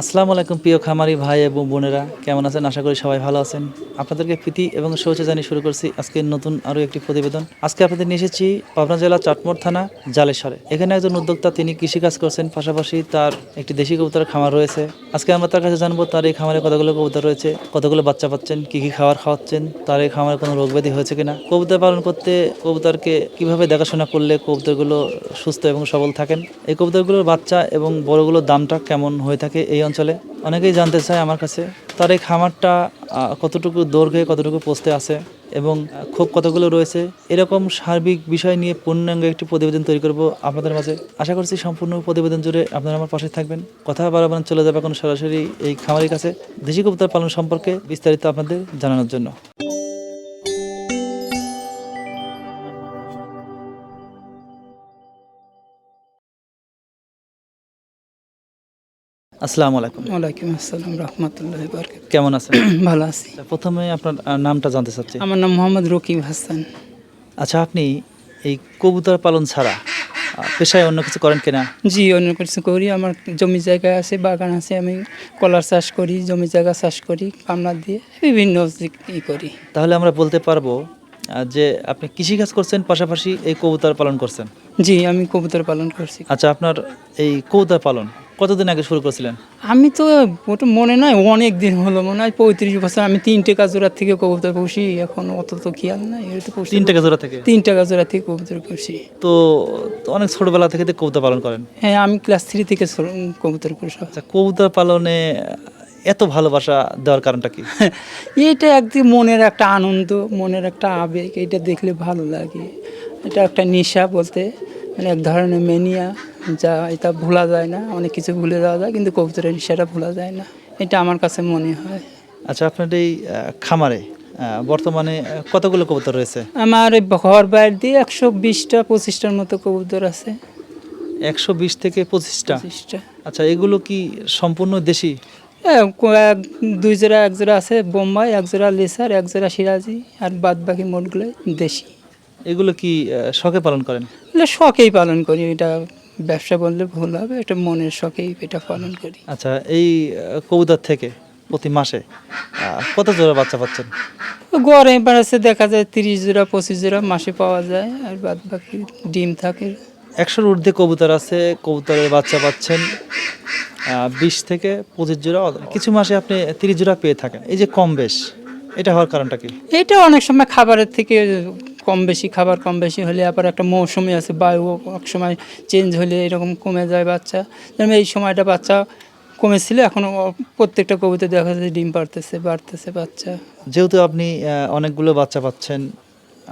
আসসালামু আলাইকুম প্রিয় খামারি ভাই এবং বোনেরা, কেমন আছেন? আশা করি সবাই ভালো আছেন। আপনাদেরকে প্রীতি এবং শুভেচ্ছা জানিয়ে শুরু করছি আজকে নতুন আরও একটি প্রতিবেদন। আজকে আপনাদের নিয়ে এসেছি পাবনা জেলা চাটমোড় থানা, জালেশ্বরে। এখানে একজন উদ্যোক্তা, তিনি কৃষিকাজ করছেন। পাশাপাশি তার একটি দেশি কবুতরের খামার রয়েছে। আজকে আমরা তার কাছে জানব, তার এই খামারে কতগুলো কবুতর রয়েছে, কতগুলো বাচ্চা পাচ্ছেন, কি কি খাবার খাওয়াচ্ছেন, তার এই খামারে কোনো রোগ ব্যাধি হয়েছে কিনা, কবুতর পালন করতে কবুতরকে কীভাবে দেখাশোনা করলে কবুতরগুলো সুস্থ এবং সবল থাকেন, এই কবুতরগুলোর বাচ্চা এবং বড়গুলোর দামটা কেমন হয়ে থাকে, এই অঞ্চলে। অনেকেই জানতে চায় আমার কাছে তার এই খামারটা কতটুকু দৈর্ঘ্যে, কতটুকু পোস্তে আছে এবং খুব কতগুলো রয়েছে, এরকম সার্বিক বিষয় নিয়ে পূর্ণাঙ্গ একটি প্রতিবেদন তৈরি করব আপনাদের মাঝে। আশা করছি সম্পূর্ণ প্রতিবেদন জুড়ে আপনারা আমার পাশে থাকবেন। কথা বারবার চলে যাবে এখন সরাসরি এই খামারের কাছে। দেশি কবুতর পালন সম্পর্কে বিস্তারিত আপনাদের জানানোর জন্য। আসসালামু আলাইকুম। ওয়ালাইকুম আসসালাম রহমতুল্লাহ বরকাত কেমন আছেন? ভালো আছি। আচ্ছা, প্রথমে আপনার নামটা জানতে চাচ্ছি। আমার নাম মোহাম্মদ রকিব হাসান। আচ্ছা আপনি এই কবুতর পালন ছাড়া পেশায় অন্য কিছু করেন কিনা? জি অন্য কিছু করি। আমার জমি জায়গা আছে বাগান আছে আমি কলার চাষ করি জমি জায়গা চাষ করি কামলা দিয়ে বিভিন্ন ই করি। তাহলে আমরা বলতে পারব যে আপনি কৃষিকাজ করছেন পাশাপাশি এই কবুতর পালন করছেন। জি আমি কবুতর পালন করছি। আচ্ছা আপনার এই কবুতর পালন কতদিন আগে শুরু করেছিলেন? আমি তো ওটা মনে নাই অনেক দিন হলো মনে হয় পঁয়ত্রিশ বছর। আমি তিনটে কাজোরার থেকে কবুতর পুষি এখন অত তো খেয়াল নাই এটা তো পুষি। তিন টাকা জোড়া থেকে? তিনটা কাজোরা থেকে কবুতর পুষি। তো অনেক ছোটবেলা থেকে তো কবুতর পালন করেন? হ্যাঁ আমি ক্লাস থ্রি থেকে কবুতর পুষা। আচ্ছা কবুতর পালনে এত ভালোবাসা দেওয়ার কারণটা কি? এটা একদিন মনের একটা আনন্দ মনের একটা আবেগ এটা দেখলে ভালো লাগে। এটা একটা নেশা বলতে মানে এক ধরনের মেনিয়া যা এটা ভোলা যায় না অনেক কিছু ভুলে যাওয়া যায় কিন্তু কবুতরের নেশাটা ভোলা যায় না। এটা আমার কাছে মনে হয়। আচ্ছা আপনার এই খামারে বর্তমানে কতগুলো কবুতর রয়েছে? আমার ঘর বাইর দিয়ে একশো বিশটা পঁচিশটার মতো কবুতর আছে। একশো বিশ থেকে পঁচিশটা? আচ্ছা এগুলো কি সম্পূর্ণ দেশি? এক দুই জোড়া এক জোড়া আছে বোম্বাই এক জোড়া লেসার এক জোড়া সিরাজি আর বাদ বাকি মোটগুলো দেশি। এগুলো কি শখে পালন করেন? শখেই পালন করি এটা ব্যবসা বললে ভুল হবে এটা মনের শখেই এটা পালন করি। আচ্ছা এই কবুতর থেকে প্রতি মাসে কত জোড়া বাচ্চা পাচ্ছেন? গড়ে বাড়াচ্ছে দেখা যায় তিরিশ জোড়া পঁচিশ জোড়া মাসে পাওয়া যায় আর বাদ বাকি ডিম থাকে। একশোর ঊর্ধ্বে কবুতর আছে কবুতরের বাচ্চা পাচ্ছেন বিশ থেকে পঁচিশ জোড়া কিছু মাসে আপনি তিরিশ জোড়া পেয়ে থাকেন। এই যে কম বেশ এটা হওয়ার কারণটা কি? এটা অনেক সময় খাবারের থেকে কম বেশি খাবার কম বেশি হলে আবার একটা মৌসুমি আছে বায়ু এক সময় চেঞ্জ হলে এরকম কমে যায় বাচ্চা। যেমন এই সময়টা বাচ্চা কমেছিল এখন প্রত্যেকটা কবিতা দেখা যাচ্ছে ডিম পারতেছে বাড়তেছে বাচ্চা। যেহেতু আপনি অনেকগুলো বাচ্চা পাচ্ছেন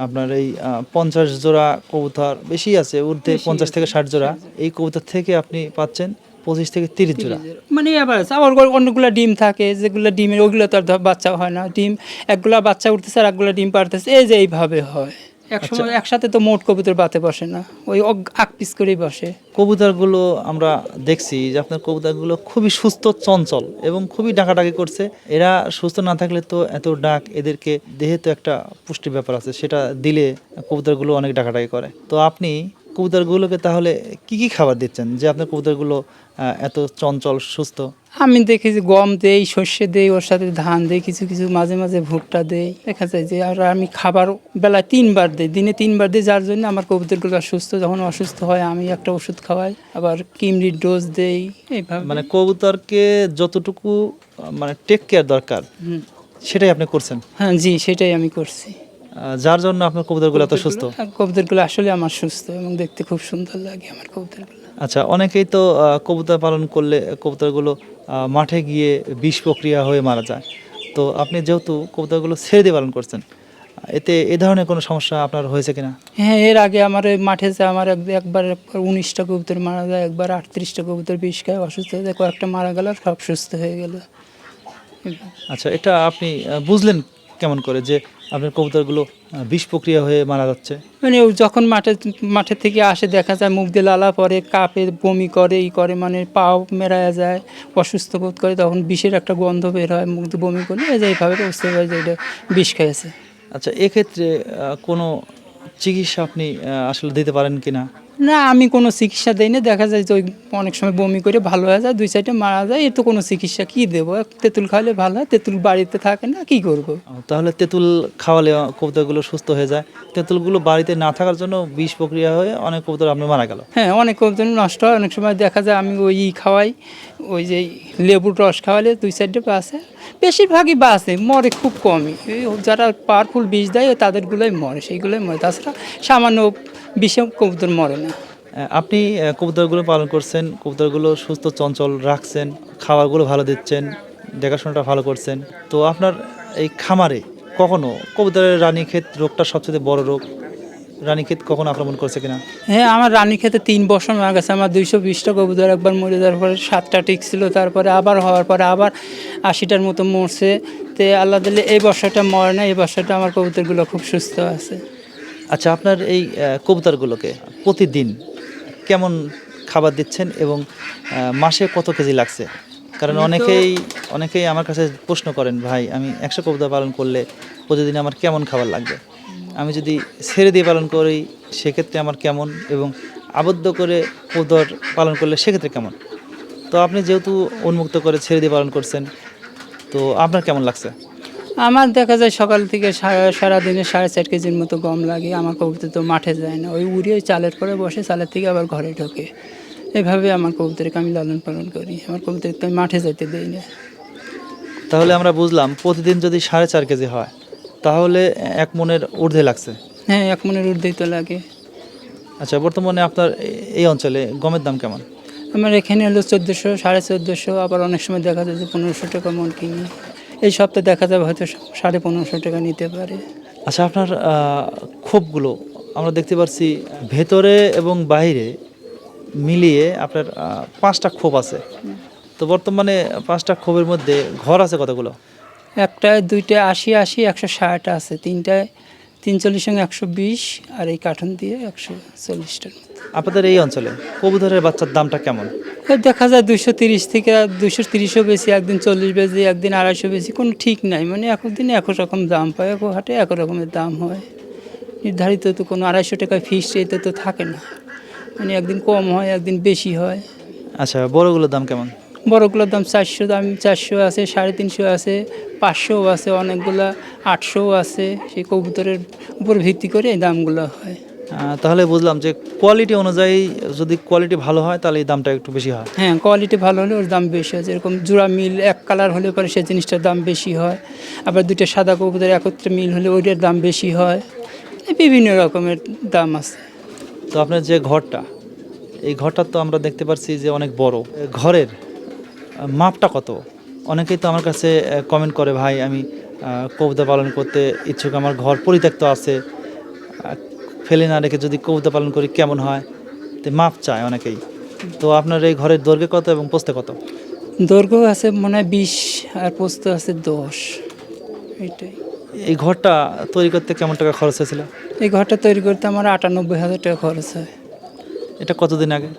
আপনার এই পঞ্চাশ জোড়া কবুতর বেশি আছে ঊর্ধ্বে পঞ্চাশ থেকে ষাট জোড়া এই কবুতর থেকে আপনি পাচ্ছেন পঁচিশ থেকে তিরিশ জোড়া। মানে আবার আছে। আবার অনেকগুলো ডিম থাকে যেগুলো ডিমের ওগুলো তো আর ধর বাচ্চা হয় না। ডিম একগুলা বাচ্চা উঠতেছে আর একগুলো ডিম পারতেছে এই যে এইভাবে হয়। একসময় একসাথে তো মোট কবুতর বাতে বসে না ওই আক পিস করেই বসে। কবুতরগুলো আমরা দেখছি যে আপনার কবুতরগুলো খুবই সুস্থ চঞ্চল এবং খুবই ডাকাডাকি করছে। এরা সুস্থ না থাকলে তো এত ডাক এদেরকে দেহে তো একটা পুষ্টি ব্যাপার আছে সেটা দিলে কবুতরগুলো অনেক ডাকাডাকি করে। তো আপনি কবুতরগুলোকে তাহলে কি কি খাবার দিচ্ছেন যে আপনার কবুতরগুলো এত চঞ্চল সুস্থ? আমি দেখি যে গম দেই সর্ষে দেই ওর সাথে ধান দেই কিছু কিছু মাঝে মাঝে ভুট্টা দেই। দেখা যায় যে আর আমি খাবার বেলায় তিনবার দিই দিনে তিনবার দিই যার জন্য আমার কবুতরগুলো সুস্থ যখন অসুস্থ হয় আমি একটা ওষুধ খাওয়াই আবার কিমরির ডোজ দেই এইভাবে। মানে কবুতরকে যতটুকু মানে টেক কেয়ার দরকার সেটাই আপনি করছেন? হ্যাঁ জি সেটাই আমি করছি। যার জন্য আপনার কবুতরগুলো এত সুস্থ? আর কবুতরগুলো আসলে আমার সুস্থ এবং দেখতে খুব সুন্দর লাগে আমার কবুতরগুলো। আচ্ছা অনেকেই তো কবুতর পালন করলে কবুতরগুলো মাঠে গিয়ে বিষ প্রক্রিয়া হয়ে মারা যায়। তো আপনি যেহেতু কবুতরগুলো ছেড়ে দিয়ে পালন করছেন এতে এ ধরনের কোনো সমস্যা আপনার হয়েছে কিনা? হ্যাঁ এর আগে আমার মাঠে যে আমার এক- একবার একবার উনিশটা কবুতর মারা যায় একবার আটত্রিশটা কবুতর বিষ খায় অসুস্থ হয়ে যায় কয়েকটা মারা গেল সব সুস্থ হয়ে গেল। আচ্ছা এটা আপনি বুঝলেন কেমন করে যে আপনার কবুতরগুলো বিষ প্রক্রিয়া হয়ে মারা যাচ্ছে? মানে যখন মাঠে মাঠে থেকে আসে দেখা যায় মুখ দিয়ে লালা পরে কাপে বমি করে ই করে মানে পাও মেরায়া যায় অসুস্থ বোধ করে তখন বিষের একটা গন্ধ বের হয় মুখ দিয়ে বমি করলে এইভাবে বুঝতে পারে যে এটা বিষ খেয়েছে। আচ্ছা এক্ষেত্রে কোনো চিকিৎসা আপনি আসলে দিতে পারেন কি না আমি কোনো চিকিৎসা দিই না দেখা যায় যে ওই অনেক সময় বমি করে ভালো হয়ে যায় দুই সাইডে মারা যায় এর তো কোনো চিকিৎসা কী দেবো? তেঁতুল খাওয়ালে ভালো হয় তেঁতুল বাড়িতে থাকে না কী করব? তাহলে তেঁতুল খাওয়ালে কবুতরগুলো সুস্থ হয়ে যায়। তেঁতুলগুলো বাড়িতে না থাকার জন্য বিষ প্রক্রিয়া হয়ে অনেক কবুতর আপনি মারা গেল। হ্যাঁ অনেক কবুতর নষ্ট হয়। অনেক সময় দেখা যায় আমি ওই ই খাওয়াই ওই যে লেবুর রস খাওয়ালে দুই সাইডে বাসে বেশিরভাগই বাসে মরে খুব কমই। যারা পাওয়ারফুল বিষ দেয় তাদেরগুলোই মরে সেইগুলোই মরে। তাছাড়া সামান্য বিষে কবুতর মরে না। আপনি কবুতরগুলো পালন করছেন কবুতরগুলো সুস্থ চঞ্চল রাখছেন খাবারগুলো ভালো দিচ্ছেন দেখাশোনাটা ভালো করছেন। তো আপনার এই খামারে কখনো কবুতরের রানীক্ষেত রোগটা সবচেয়ে বড় রোগ? রানীক্ষেত কখনো আক্রমণ করছে কিনা? হ্যাঁ আমার রানী খেতে তিন বছর মারা গেছে। আমার দুইশো বিশটা কবুতর একবার মরে যাওয়ার পরে সাতটা টিক ছিল তারপরে আবার হওয়ার পরে আবার আশিটার মতো মরছে। তে আল্লাহ দিলে এই বর্ষাটা মরে না এই বর্ষাটা আমার কবুতরগুলো খুব সুস্থ আছে। আচ্ছা আপনার এই কবুতরগুলোকে প্রতিদিন কেমন খাবার দিচ্ছেন এবং মাসে কত কেজি লাগছে? কারণ অনেকেই অনেকেই আমার কাছে প্রশ্ন করেন ভাই আমি একশো কবুতর পালন করলে প্রতিদিন আমার কেমন খাবার লাগবে? আমি যদি ছেড়ে দিয়ে পালন করি সেক্ষেত্রে আমার কেমন এবং আবদ্ধ করে কবুতর পালন করলে সেক্ষেত্রে কেমন? তো আপনি যেহেতু উন্মুক্ত করে ছেড়ে দিয়ে পালন করছেন তো আপনার কেমন লাগছে? আমার দেখা যায় সকাল থেকে সারা সারাদিনে সাড়ে চার কেজির মতো গম লাগে। আমার কবুতর তো মাঠে যায় না। ওই উড়িয়ে চালের পরে বসে চালের থেকে আবার ঘরে ঢোকে। এভাবে আমার কবুতরকে আমি লালন পালন করি। আমার কবুতরকে আমি মাঠে যেতে দিই না। তাহলে আমরা বুঝলাম প্রতিদিন যদি সাড়ে চার কেজি হয় তাহলে এক মনের ঊর্ধ্বে লাগছে। হ্যাঁ এক মনের ঊর্ধ্বেই তো লাগে। আচ্ছা বর্তমানে আপনার এই অঞ্চলে গমের দাম কেমন? আমার এখানে হলো চোদ্দোশো সাড়ে চোদ্দোশো। আবার অনেক সময় দেখা যায় যে পনেরোশো টাকা মন কিনি। এই সপ্তাহে দেখা যাবে হয়তো সাড়ে পনেরোশো টাকা নিতে পারে। আচ্ছা আপনার ক্ষোভগুলো আমরা দেখতে পাচ্ছি ভেতরে এবং বাইরে মিলিয়ে আপনার পাঁচটা ক্ষোভ আছে। তো বর্তমানে পাঁচটা ক্ষোভের মধ্যে ঘর আছে কতগুলো? একটায় দুইটায় আশি আশি একশো ষাট আছে। তিনটায় তিন চল্লিশ সঙ্গে একশো বিশ আর এই কার্টন দিয়ে একশো চল্লিশটার মতো। আপনাদের এই অঞ্চলে কবুতরের বাচ্চার দামটা কেমন? দেখা যায় দুশো তিরিশ থেকে দুশো তিরিশও বেশি একদিন চল্লিশ বেশি একদিন আড়াইশো বেশি কোনো ঠিক নাই। মানে এক দিনে এক রকম দাম পায় এক হাটে এক রকমের দাম হয়। নির্ধারিত তো কোনো আড়াইশো টাকা ফিক্সড এতে তো থাকে না। মানে একদিন কম হয় একদিন বেশি হয়। আচ্ছা বড়গুলোর দাম কেমন? বড়গুলোর দাম চারশো দাম চারশো আছে সাড়ে তিনশো আছে পাঁচশোও আছে অনেকগুলা আটশোও আছে। সেই কবুতরের উপর ভিত্তি করে এই দামগুলো হয়। তাহলে বুঝলাম যে কোয়ালিটি অনুযায়ী যদি কোয়ালিটি ভালো হয় তাহলে এই দামটা একটু বেশি হয়। হ্যাঁ কোয়ালিটি ভালো হলে ওর দাম বেশি হয়। যেরকম জোড়া মিল এক কালার হলে পরে সেই জিনিসটার দাম বেশি হয়। আবার দুটো সাদা কবুতর একত্রে মিল হলে ওইটার দাম বেশি হয়। বিভিন্ন রকমের দাম আছে। তো আপনার যে ঘরটা এই ঘরটা তো আমরা দেখতে পাচ্ছি যে অনেক বড়। ঘরের মাপটা কত? অনেকেই তো আমার কাছে কমেন্ট করে ভাই আমি কবিতা পালন করতে ইচ্ছুক আমার ঘর পরিত্যক্ত আছে। ফেলে না রেখে যদি কবিতা পালন করি কেমন হয়? তো মাপ চায় অনেকেই। তো আপনার এই ঘরের দৈর্ঘ্য কত এবং পোস্তে কত? দৈর্ঘ্য আছে মনে হয় বিশ আর পোস্ত আছে দশ। এইটাই। এই ঘরটা তৈরি করতে কেমন টাকা খরচ হয়েছিল? এই ঘরটা তৈরি করতে আমার আটানব্বই হাজার টাকা খরচ হয়। এটা কতদিন আগে?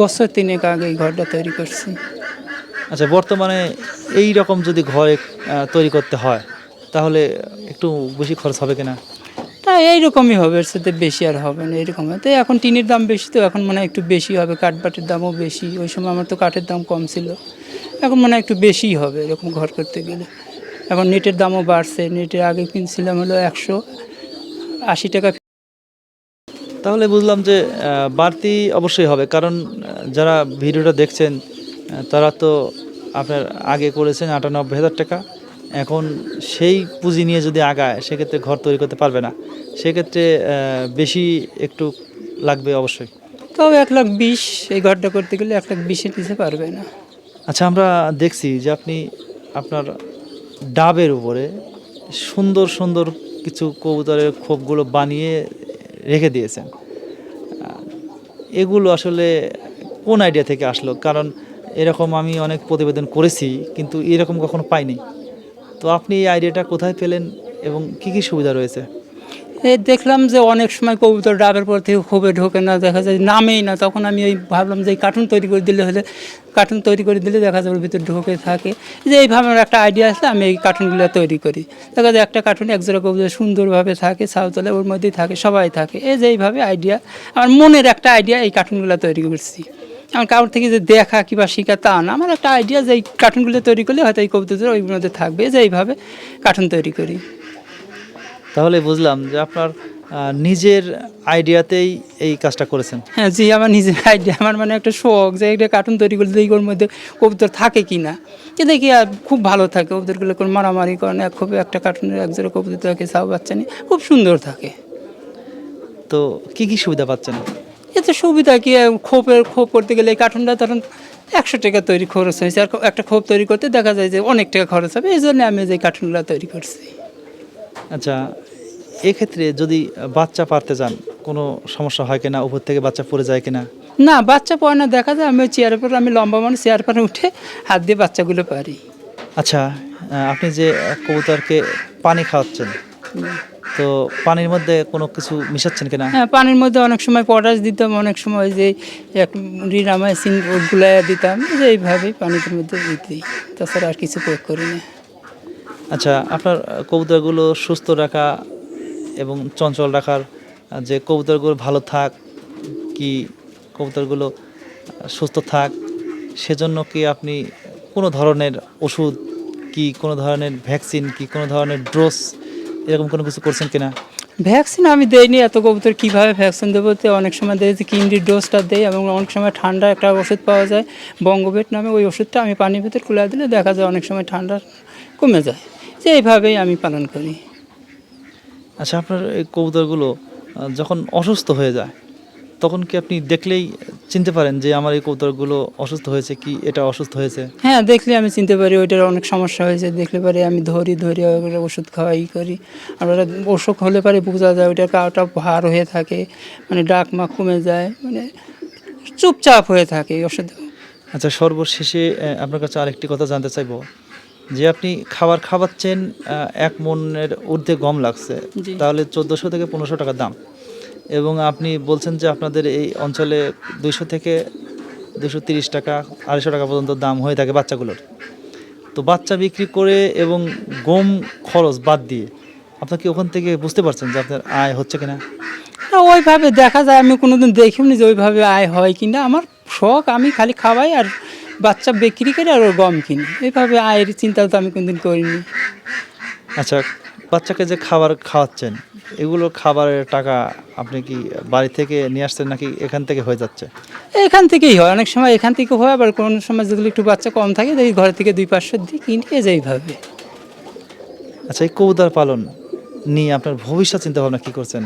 বছর তিনেক আগে এই ঘরটা তৈরি করছি। আচ্ছা বর্তমানে এই রকম যদি ঘর তৈরি করতে হয় তাহলে একটু বেশি খরচ হবে কিনা? তা এইরকমই হবে এর সাথে বেশি আর হবে না এরকম। তো এখন টিনের দাম বেশি তো এখন মানে একটু বেশি হবে কাঠবাটের দামও বেশি। ওই সময় আমার তো কাঠের দাম কম ছিল। এখন মানে একটু বেশিই হবে এরকম ঘর করতে গেলে। এখন নেটের দামও বাড়ছে নেটের আগে কিনছিলাম হলো একশো আশি টাকা। তাহলে বুঝলাম যে বাড়তি অবশ্যই হবে কারণ যারা ভিডিওটা দেখছেন তারা তো আপনার আগে করেছেন আটানব্বই হাজার টাকা। এখন সেই পুঁজি নিয়ে যদি আগায় সেক্ষেত্রে ঘর তৈরি করতে পারবে না। সেক্ষেত্রে বেশি একটু লাগবে অবশ্যই। তবে এক লাখ বিশ এই ঘরটা করতে গেলে এক লাখ বিশের দিতে পারবে না। আচ্ছা আমরা দেখছি যে আপনি আপনার ডাবের উপরে সুন্দর সুন্দর কিছু কবুতরের খোপগুলো বানিয়ে রেখে দিয়েছেন। এগুলো আসলে কোন আইডিয়া থেকে আসলো? কারণ এরকম আমি অনেক প্রতিবেদন করেছি, কিন্তু এরকম কখনো পাইনি। তো আপনি এই আইডিয়াটা কোথায় পেলেন এবং কি কি সুবিধা রয়েছে? এই দেখলাম যে অনেক সময় কবুতর ডাবের পর থেকে খুবই ঢোকে না, দেখা যায় নামেই না। তখন আমি ওই ভাবলাম যে কার্টুন তৈরি করে দিলে হলে কার্টুন তৈরি করে দিলে দেখা ওর ভিতরে ঢোকে থাকে। যে এইভাবে আমার একটা আইডিয়া আসলে, আমি এই কার্টুনগুলো তৈরি করি। দেখা যায় একটা কার্টুন একজোড়া কবুতর সুন্দরভাবে থাকে সাউতলে ওর মধ্যেই থাকে, সবাই থাকে। এই যে এইভাবে আইডিয়া আমার মনের একটা আইডিয়া এই কার্টুনগুলো তৈরি করছি। আমার কারোর থেকে যে দেখা কিংবা শেখা তা না। আমার একটা আইডিয়া যে এই কার্টুনগুলো তৈরি করলে হয়তো এই কবুতর ওই মধ্যে থাকবে যে এইভাবে কার্টুন তৈরি করি। তাহলে বুঝলাম যে আপনার নিজের আইডিয়াতেই এই কাজটা করেছেন। হ্যাঁ জি আমার নিজের আইডিয়া আমার মানে একটা শখ যে একটা কার্টুন তৈরি করলে দেখি ওর মধ্যে কবুতর থাকে কি না যে দেখি আর খুব ভালো থাকে কবুতরগুলো কোনো মারামারি করে না খুব একটা কার্টুনের একজোড়া কবুতর থাকে সাউ বাচ্চা নিয়ে খুব সুন্দর থাকে। তো কি কি সুবিধা পাচ্ছেন? এতে সুবিধা কি খোপের খোপ করতে গেলে এই কার্টুনটা তখন একশো টাকা তৈরি খরচ হয়েছে। আর একটা খোপ তৈরি করতে দেখা যায় যে অনেক টাকা খরচ হবে। এই জন্য আমি যে কার্টুনগুলো তৈরি করছি। আচ্ছা এক্ষেত্রে যদি বাচ্চা পারতে যান কোনো সমস্যা হয় কিনা? উপর থেকে বাচ্চা পড়ে যায় কিনা? না বাচ্চা পড়ে না দেখা যায় আমি ওই চেয়ারের পর আমি লম্বা মানে চেয়ার পরে উঠে হাত দিয়ে বাচ্চাগুলো পারি। আচ্ছা আপনি যে কবুতরকে পানি খাওয়াচ্ছেন তো পানির মধ্যে কোনো কিছু মিশাচ্ছেন কিনা? হ্যাঁ পানির মধ্যে অনেক সময় পটাশ দিতাম অনেক সময় যে এক রিনামাইসিন ওগুলো দিতাম যে এইভাবেই পানির মধ্যে দিতেই। তাছাড়া আর কিছু প্রয়োগ করি না। আচ্ছা আপনার কবুতরগুলো সুস্থ রাখা এবং চঞ্চল রাখার যে কবুতরগুলো ভালো থাক কি কবুতরগুলো সুস্থ থাক সেজন্য কি আপনি কোনো ধরনের ওষুধ কি কোনো ধরনের ভ্যাকসিন কি কোনো ধরনের ড্রোস এরকম কোনো কিছু করছেন কিনা? ভ্যাকসিন আমি দেইনি এত কবুতর কীভাবে ভ্যাকসিন দেবো? তো অনেক সময় দেখেছি কিমডির ডোজটা দেয় এবং অনেক সময় ঠান্ডা একটা ওষুধ পাওয়া যায়। বঙ্গবেট নামে ওই ওষুধটা আমি পানির ভেতর খুলে দিলে দেখা যায় অনেক সময় ঠান্ডা কমে যায়। যে এইভাবেই আমি পালন করি। আচ্ছা আপনার এই কবুতরগুলো যখন অসুস্থ হয়ে যায় তখন কি আপনি দেখলেই চিনতে পারেন যে আমার এই কবুতরগুলো অসুস্থ হয়েছে কি এটা অসুস্থ হয়েছে? হ্যাঁ দেখলে আমি চিনতে পারি ওইটার অনেক সমস্যা হয়েছে। দেখলে পারে আমি ধরি ধরি ওষুধ খাওয়াই করি। আর ওটা অসুখ হলে পারে বোঝা যায় ওইটার কাউটা ভার হয়ে থাকে মানে ডাক মাক কমে যায় মানে চুপচাপ হয়ে থাকে ওষুধ। আচ্ছা সর্বশেষে আপনার কাছে আরেকটি কথা জানতে চাইব। যে আপনি খাবার খাওয়াচ্ছেন এক মনের ঊর্ধ্বে গম লাগছে। তাহলে চোদ্দোশো থেকে পনেরোশো টাকা দাম। এবং আপনি বলছেন যে আপনাদের এই অঞ্চলে দুইশো থেকে দুশো তিরিশ টাকা আড়াইশো টাকা পর্যন্ত দাম হয়ে থাকে বাচ্চাগুলোর। তো বাচ্চা বিক্রি করে এবং গম খরচ বাদ দিয়ে আপনার কি ওখান থেকে বুঝতে পারছেন যে আপনার আয় হচ্ছে কিনা? না, ওইভাবে দেখা যায় আমি কোনোদিন দেখিনি যে ওইভাবে আয় হয় কিনা। আমার শখ আমি খালি খাওয়াই আর বাচ্চা বিক্রি করি আর ওর গম কিনি। এইভাবে আয়ের চিন্তা তো আমি কোনোদিন করিনি। আচ্ছা বাচ্চাকে যে খাবার খাওয়াচ্ছেন এগুলো খাবারের টাকা আপনি কি বাড়ি থেকে নিয়ে আসছেন নাকি এখান থেকে হয়ে যাচ্ছে? এখান থেকেই হয়। অনেক সময় এখান থেকে হয় আবার কোনো সময় যেগুলো একটু বাচ্চা কম থাকে দেখি ঘর থেকে দুই পাঁচশো দিই কিনে এই যে এইভাবে। আচ্ছা এই কবুতর পালন নিয়ে আপনার ভবিষ্যৎ চিন্তা ভাবনা কী করছেন?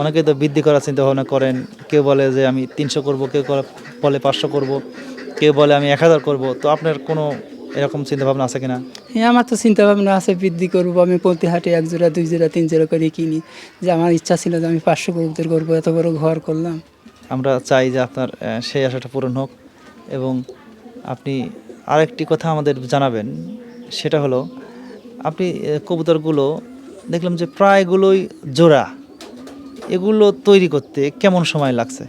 অনেকে তো বৃদ্ধি করার চিন্তা ভাবনা করেন। কেউ বলে যে আমি তিনশো করব কেউ বলে পাঁচশো করব কেউ বলে আমি এক হাজার করব। তো আপনার কোনো এরকম চিন্তা ভাবনা আছে কিনা? আমার তো চিন্তা ভাবনা আছে, বৃদ্ধি করব, আমি প্রতি হাটে এক জোড়া, দুই জোড়া, তিন জোড়া করে কিনি। যে আমার ইচ্ছা ছিল যে আমি পাঁচশো কবুতর করব এত বড় ঘর করলাম। আমরা চাই যে আপনার সেই আশাটা পূরণ হোক এবং আপনি আরেকটি কথা আমাদের জানাবেন, সেটা হলো, আপনি কবুতরগুলো দেখলাম যে প্রায়গুলোই জোড়া। এগুলো তৈরি করতে কেমন সময় লাগছে?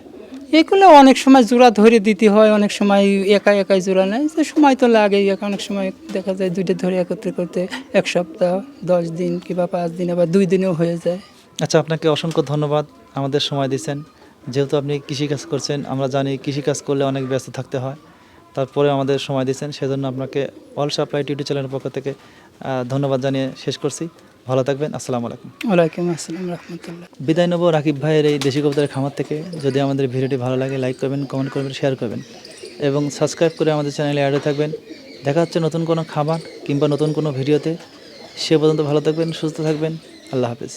এগুলো অনেক সময় জোড়া ধরে দিতে হয়, অনেক সময় একা একাই জোড়া নেয়। যে সময় তো এক অনেক সময় দেখা যায় দুইটা ধরে একত্রে করতে এক সপ্তাহ, দশ দিন কিংবা পাঁচ দিন, আবার দুই দিনেও হয়ে যায়। আচ্ছা আপনাকে অসংখ্য ধন্যবাদ আমাদের সময় দিয়েছেন। যেহেতু আপনি কৃষিকাজ করছেন, আমরা জানি কৃষিকাজ করলে অনেক ব্যস্ত থাকতে হয়। তারপরে আমাদের সময় দিয়েছেন, সেজন্য আপনাকে অল সাপ্লাই টিউটি চ্যানেলের পক্ষ থেকে ধন্যবাদ জানিয়ে শেষ করছি। ভালো থাকবেন আসসালামু আলাইকুম। ওয়ালাইকুম আসসালাম রহমতুল্লাহ। বিদায় নেব রাকিব ভাইয়ের এই দেশি কবিতার খামার থেকে। যদি আমাদের ভিডিওটি ভালো লাগে লাইক করবেন কমেন্ট করবেন শেয়ার করবেন। এবং সাবস্ক্রাইব করে আমাদের চ্যানেলে অ্যাড থাকবেন। দেখা হচ্ছে নতুন কোনো খাবার কিংবা নতুন কোনো ভিডিওতে। সে পর্যন্ত ভালো থাকবেন সুস্থ থাকবেন। আল্লাহ হাফিজ।